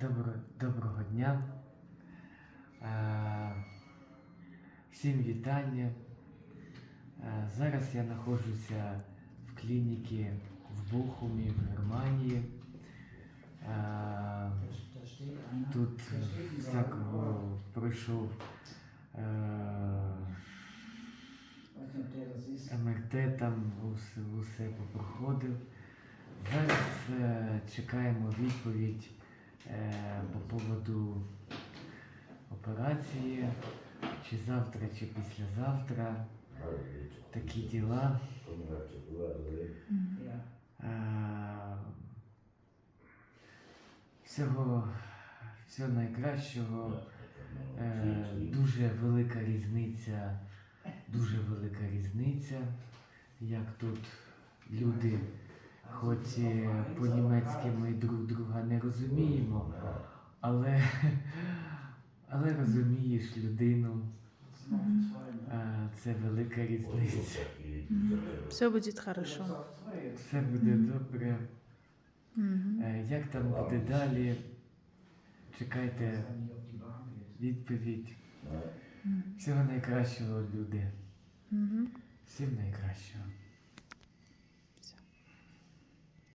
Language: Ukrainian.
Добро, доброго дня. Е, всім вітання. Е, зараз я знаходжуся в клініці в Бохумі, в Германії. Е, тут всякого пройшов. МРТ, там усе, усе попроходив. Зараз е, чекаємо відповідь е, по поводу операції, чи завтра, чи післязавтра. Такі діла. Е, всього, всього найкращого. Е, дуже велика різниця, дуже велика різниця, як тут люди, хоч по-німецьки ми друг друга не розуміємо, але, але розумієш людину, це велика різниця. Все будет хорошо. Все буде добре. Е, Як там буде далі? Чекайте відповідь. Всього найкращого, люди. Всім найкращого.